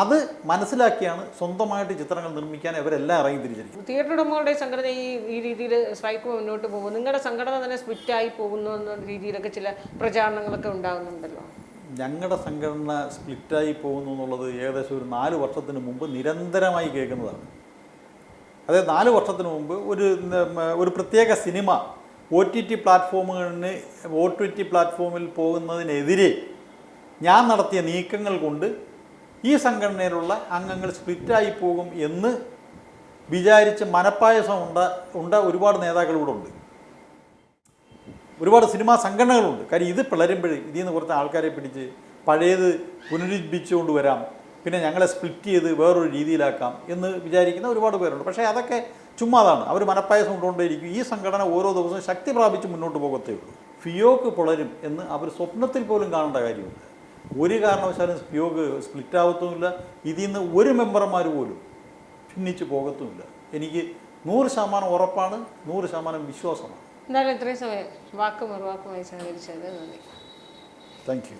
അത് മനസ്സിലാക്കിയാണ് സ്വന്തമായിട്ട് ചിത്രങ്ങൾ നിർമ്മിക്കാൻ അവരെല്ലാം ഇറങ്ങി തിരിച്ചിരിക്കുന്നത് തിയേറ്റർ ഉടമകളുടെ സംഘടന ഈ ഈ രീതിയിൽ സ്ട്രൈക്ക് മുന്നോട്ട് പോകും നിങ്ങളുടെ സംഘടന തന്നെ സ്പിറ്റായി പോകുന്നു എന്ന രീതിയിലൊക്കെ ചില പ്രചാരണങ്ങളൊക്കെ ഉണ്ടാകുന്നുണ്ടല്ലോ. ഞങ്ങളുടെ സംഘടന സ്പ്ലിറ്റായി പോകുന്നു എന്നുള്ളത് ഏകദേശം ഒരു നാല് വർഷത്തിന് മുമ്പ് നിരന്തരമായി കേൾക്കുന്നതാണ്. അതായത് നാല് വർഷത്തിന് മുമ്പ് ഒരു ഒരു പ്രത്യേക സിനിമ ഒ ടി ടി പ്ലാറ്റ്ഫോമുകളിന് ഒ ടി ടി പ്ലാറ്റ്ഫോമിൽ പോകുന്നതിനെതിരെ ഞാൻ നടത്തിയ നീക്കങ്ങൾ കൊണ്ട് ഈ സംഘടനയിലുള്ള അംഗങ്ങൾ സ്പ്ലിറ്റായി പോകും എന്ന് വിചാരിച്ച് മനപ്പായസം ഉണ്ട ഉണ്ട ഒരുപാട് നേതാക്കൾ ഇവിടെ ഉണ്ട് ഒരുപാട് സിനിമാ സംഘടനകളുണ്ട്. കാര്യം ഇത് പിളരുമ്പോൾ ഇതിൽ നിന്ന് കുറച്ച് ആൾക്കാരെ പിടിച്ച് പഴയത് പുനരുജ്ജിപ്പിച്ചുകൊണ്ട് വരാം. പിന്നെ ഞങ്ങളെ സ്പ്ലിറ്റ് ചെയ്ത് വേറൊരു രീതിയിലാക്കാം എന്ന് വിചാരിക്കുന്ന ഒരുപാട് പേരുണ്ട്. പക്ഷേ അതൊക്കെ ചുമ്മാതാണ്. അവർ മനപ്പായസം കൊണ്ടുകൊണ്ടേയിരിക്കും. ഈ സംഘടന ഓരോ ദിവസവും ശക്തി പ്രാപിച്ച് മുന്നോട്ട് പോകത്തേ ഉള്ളൂ. ഫിയോക്ക് പുളരും എന്ന് അവർ സ്വപ്നത്തിൽ പോലും കാണേണ്ട കാര്യമില്ല. ഒരു കാരണവശാലും ഫിയോക്ക് സ്പ്ലിറ്റ് ആവത്തുമില്ല ഇതിൽ നിന്ന് ഒരു മെമ്പർമാർ പോലും ഭിന്നിച്ച് പോകത്തുമില്ല എനിക്ക് നൂറ് ശതമാനം ഉറപ്പാണ് നൂറ് ശതമാനം വിശ്വാസമാണ്. എന്തായാലും ഇത്രയും സമയം വാക്കും മറുവാക്കുമായി സഹകരിച്ചത് നന്ദി താങ്ക് യു